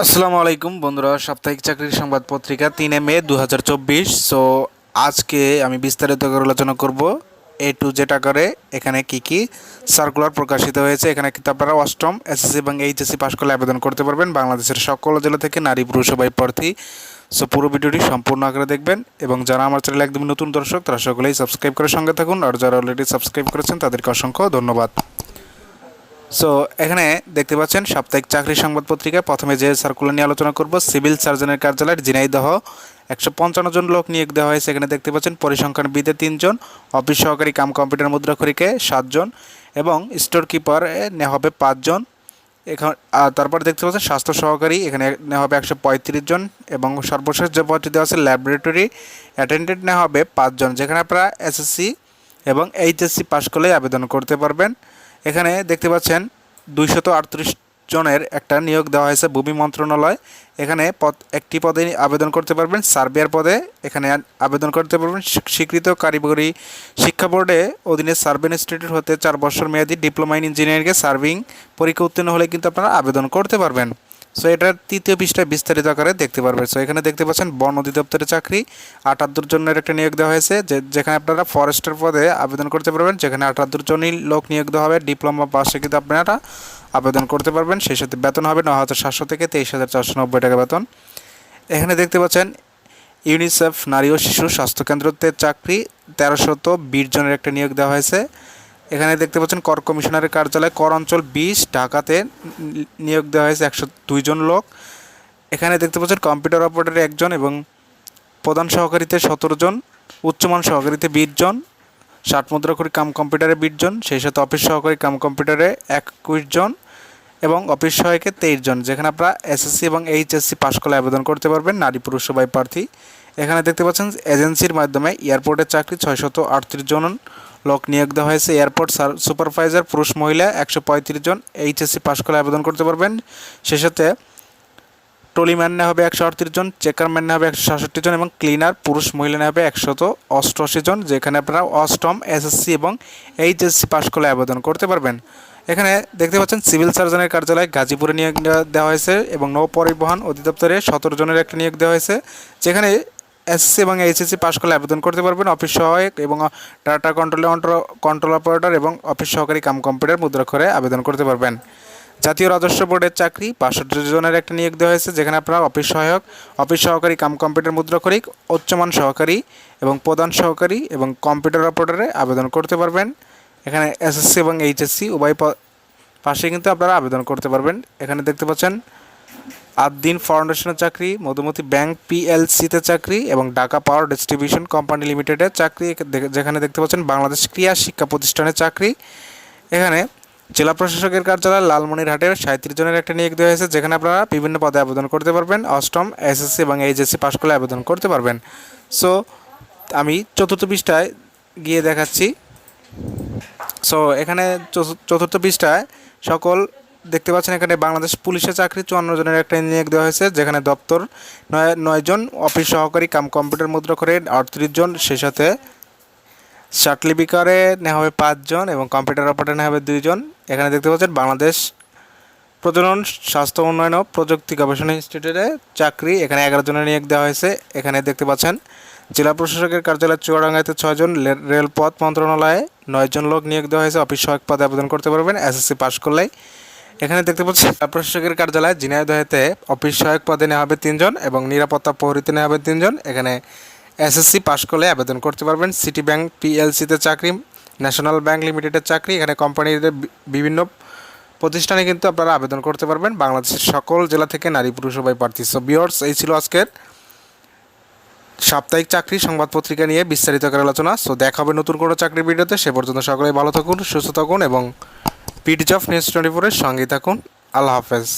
আসসালামু আলাইকুম বন্ধুরা, সাপ্তাহিক চাকরির সংবাদ পত্রিকা তিনে মে দু হাজার চব্বিশ। সো আজকে আমি বিস্তারিত করে আলোচনা করব এ টু জেড আকারে এখানে কি কি সার্কুলার প্রকাশিত হয়েছে, এখানে কিন্তু আপনারা অষ্টম এসএসসি এবং এইচএসসি পাশ করলে আবেদন করতে পারবেন। বাংলাদেশের সকল জেলা থেকে নারী পুরুষ সবাই প্রার্থী। সো পুরো ভিডিওটি সম্পূর্ণ আকারে দেখবেন এবং যারা আমার চ্যানেলে একদম নতুন দর্শক, তারা সকলেই সাবস্ক্রাইব করে সঙ্গে থাকুন। আর যারা অলরেডি সাবস্ক্রাইব করেছেন, তাদেরকে অসংখ্য ধন্যবাদ। সো এখানে দেখতে পাচ্ছেন, সাপ্তাহিক চাকরি সংবাদ পত্রিকায় প্রথমে যে সার্কুলার নিয়ে আলোচনা করব সিভিল সার্জনের কার্যালয়ের ঝিনাইদহ একশো পঞ্চান্ন জন লোক নিয়োগ দেওয়া হয়েছে। এখানে দেখতে পাচ্ছেন, পরিসংখ্যান বিদে তিনজন, অফিস সহকারী কাম কম্পিউটার মুদ্রাক্ষরীকে সাতজন এবং স্টোর কিপার নেওয়া হবে পাঁচজন। এখানে তারপর দেখতে পাচ্ছেন, স্বাস্থ্য সহকারী, এখানে নেওয়া হবে একশো পঁয়ত্রিশ জন এবং সর্বশেষ যে পদটি দেওয়া আছে ল্যাবরেটরি অ্যাটেন্ডেন্ট নেওয়া হবে পাঁচজন, যেখানে আপনারা এসএসসি এবং এইচএসসি পাশ করলেই আবেদন করতে পারবেন। এখানে দেখতে পাচ্ছেন দুইশত আটত্রিশ জনের একটা নিয়োগ দেওয়া হয়েছে ভূমি মন্ত্রণালয়। এখানে পদ, একটি পদে আবেদন করতে পারবেন সার্বিয়ার পদে এখানে আবেদন করতে পারবেন। স্বীকৃত কারিগরি শিক্ষা বোর্ডে অধীনে সার্ভে ইনস্টিটিউট হতে চার বছর মেয়াদী ডিপ্লোমা ইন ইঞ্জিনিয়ারিংয়ে সার্ভিং পরীক্ষা উত্তীর্ণ হলে কিন্তু আপনারা আবেদন করতে পারবেন। সো এটার তৃতীয় পৃষ্ঠায় বিস্তারিত আকারে দেখতে পারবেন। সো এখানে দেখতে পাচ্ছেন, বন অধিদপ্তরের চাকরি আটাত্তর জনের একটা নিয়োগ দেওয়া হয়েছে, যে, যেখানে আপনারা ফরেস্টের পদে আবেদন করতে পারবেন, যেখানে আটাত্তর জনই লোক নিয়োগ দেওয়া হবে, ডিপ্লোমা পাশে কিন্তু আপনারা আবেদন করতে পারবেন, সেই সাথে বেতন হবে ন হাজার সাতশো থেকে তেইশ হাজার চারশো নব্বই টাকা বেতন। এখানে দেখতে পাচ্ছেন, ইউনিসেফ নারী ও শিশু স্বাস্থ্যকেন্দ্রতে চাকরি, তেরোশত বিশ জনের একটা নিয়োগ দেওয়া হয়েছে। এখানে দেখতে পাচ্ছেন কর কমিশনারের কার্যালয়, কর অঞ্চল বিশ, ঢাকাতে নিয়োগ দেওয়া হয়েছে একশো দুইজন লোক। এখানে দেখতে পাচ্ছেন কম্পিউটার অপারেটরে একজন এবং প্রধান সহকারীতে সতেরো জন, উচ্চমান সহকারীতে বিশ জন, ষাট মুদ্রা করে কাম কম্পিউটারে বিশ জন, সেই সাথে অফিস সহকারী কাম কম্পিউটারে একুশ জন এবং অফিস সহায়কে তেইশ জন, যেখানে আপনারা এসএসসি এবং এইচএসসি পাশ করলে আবেদন করতে পারবেন, নারী পুরুষ সবাই প্রার্থী। এখানে দেখতে পাচ্ছেন এজেন্সির মাধ্যমে এয়ারপোর্টের চাকরি ছয়শত আটত্রিশ জন লোক নিয়োগ দেওয়া হয়েছে। এয়ারপোর্ট সুপারভাইজার, পুরুষ, মহিলা, একশো পঁয়ত্রিশ জন এইচএসসি পাস করে আবেদন করতে পারবেন। সে সাথে টলিম্যান নেওয়া হবে একশো আটত্রিশ জন, চেকারম্যান নেওয়া হবে একশো সাতষট্টি জন এবং ক্লিনার, পুরুষ, মহিলা নেওয়া হবে একশত অষ্টআশি জন, যেখানে আপনারা অষ্টম, এসএসসি এবং এইচএসসি পাস করলে আবেদন করতে পারবেন। এখানে দেখতে পাচ্ছেন, সিভিল সার্জনের কার্যালয় গাজীপুরে নিয়োগ দেওয়া- হয়েছে এবং নৌ পরিবহন অধিদপ্তরে সতেরো জনের একটা নিয়োগ দেওয়া হয়েছে। যেখানে এসএসসি এবং এইচএসসি পাশ করলে আবেদন করতে পারবেন অফিস সহায়ক এবং ডাটা কন্ট্রোল কন্ট্রোল অপারেটর এবং অফিস সহকারী কাম কম্পিউটার মুদ্রাক্ষরে আবেদন করতে পারবেন। জাতীয় রাজস্ব বোর্ডের চাকরি, বাষট্টি জনের একটা নিয়োগ দেওয়া হয়েছে, যেখানে আপনারা অফিস সহায়ক, অফিস সহকারী কাম কম্পিউটার মুদ্রাক্ষরিক উচ্চমান সহকারী এবং প্রধান সহকারী এবং কম্পিউটার অপারেটরে আবেদন করতে পারবেন। এখানে এসএসসি এবং এইচএসসি উভয় পাশে কিন্তু আপনারা আবেদন করতে পারবেন। এখানে দেখতে পাচ্ছেন আদ্দিন ফাউন্ডেশনের চাকরি, মধুমতি ব্যাংক পিএলসিতে চাকরি এবং ঢাকা পাওয়ার ডিস্ট্রিবিউশন কোম্পানি লিমিটেডের চাকরি যেখানে দেখতে পাচ্ছেন বাংলাদেশ ক্রিয়া শিক্ষা প্রতিষ্ঠানের চাকরি। এখানে জেলা প্রশাসকের কার্যালয় লালমনিরহাটের সাঁত্রিশ জনের একটা নিয়োগ দেওয়া হয়েছে, যেখানে আপনারা বিভিন্ন পদে আবেদন করতে পারবেন। অষ্টম এসএসসি এবং এইচএসসি পাশ করলে আবেদন করতে পারবেন। সো আমি চতুর্থ পৃষ্ঠায় গিয়ে দেখাচ্ছি। সো এখানে চতু- চতুর্থ পৃষ্ঠায় সকল দেখতে পাচ্ছেন এখানে বাংলাদেশ পুলিশের চাকরি, চুয়ান্ন জনের একটা নিয়োগ দেওয়া হয়েছে, যেখানে দপ্তর নয় নয় জন অফিস সহকারী, কাম কম্পিউটার মুদ্রা করে আটত্রিশ জন, সেই সাথে সার্টলিপিকারে নেওয়া হবে পাঁচজন এবং কম্পিউটার অপারেটর নেওয়া হবে দুইজন এখানে দেখতে পাচ্ছেন বাংলাদেশ প্রজনন স্বাস্থ্য উন্নয়ন ও প্রযুক্তি গবেষণা ইনস্টিটিউটে চাকরি, এখানে এগারো জনের নিয়োগ দেওয়া হয়েছে। এখানে দেখতে পাচ্ছেন জেলা প্রশাসকের কার্যালয় চুয়াডাঙ্গাতে ছয়জন রেলপথ মন্ত্রণালয়ে নয়জন লোক নিয়োগ দেওয়া হয়েছে। অফিস সহায়ক পদে আবেদন করতে পারবেন, এসএসসি পাশ করলেই। এখানে দেখতে পাচ্ছি প্রশাসকের কার্যালয়। ঝিনাইদহেতে অফিস সহায়ক পদে নেওয়া হবে তিনজন এবং নিরাপত্তা প্রহরীতে নেওয়া হবে তিনজন। এখানে এসএসসি পাশ করলে আবেদন করতে পারবেন। সিটি ব্যাংক পিএলসিতে চাকরি, ন্যাশনাল ব্যাংক লিমিটেডের চাকরি, এখানে কোম্পানির বিভিন্ন প্রতিষ্ঠানে কিন্তু আপনারা আবেদন করতে পারবেন। বাংলাদেশের সকল জেলা থেকে নারী পুরুষ সবাই প্রার্থী। সো বিয়ার্স এই ছিল আজকের সাপ্তাহিক চাকরি সংবাদ পত্রিকা নিয়ে বিস্তারিত করে আলোচনা। সো দেখা হবে নতুন কোনো চাকরির ভিডিওতে। সে পর্যন্ত সকলেই ভালো থাকুন, সুস্থ থাকুন এবং পিটিচ অফ নিউজ টোয়েন্টি ফোরের সঙ্গে থাকুন। আল্লাহ হাফেজ।